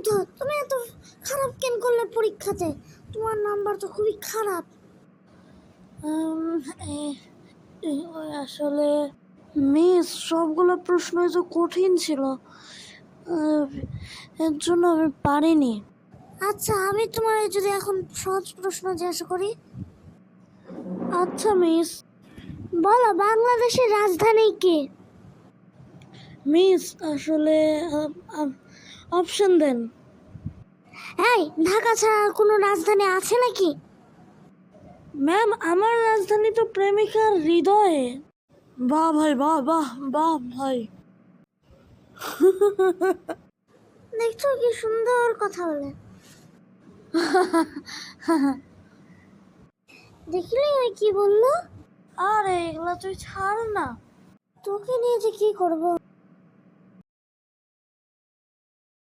মুগ্ধ তুমি এত খারাপ কেন করলে পরীক্ষাতে? তোমার নাম্বার তো খুবই খারাপ। আসলে মিস সবগুলো প্রশ্নই তো কঠিন ছিল। এর জন্য আমি পারিনি। আচ্ছা আমি তোমার যদি এখন সহজ প্রশ্ন জিজ্ঞাসা করি? আচ্ছা মিস বলো বাংলাদেশের রাজধানী কি? মিস আসলে অপশন দেন। এই ঢাকা ছাড়া আর কোনো রাজধানী আছে নাকি? ম্যাম আমার রাজধানী তো প্রেমিকার হৃদয়ে। বাহ ভাই বাহ বাহ বাহ ভাই। দেখছ কি সুন্দর কথা বলে। দেখলি ওই কি বলল? আরে এগুলো তুই ছাড় না। তোকে নিয়ে যে কি করব?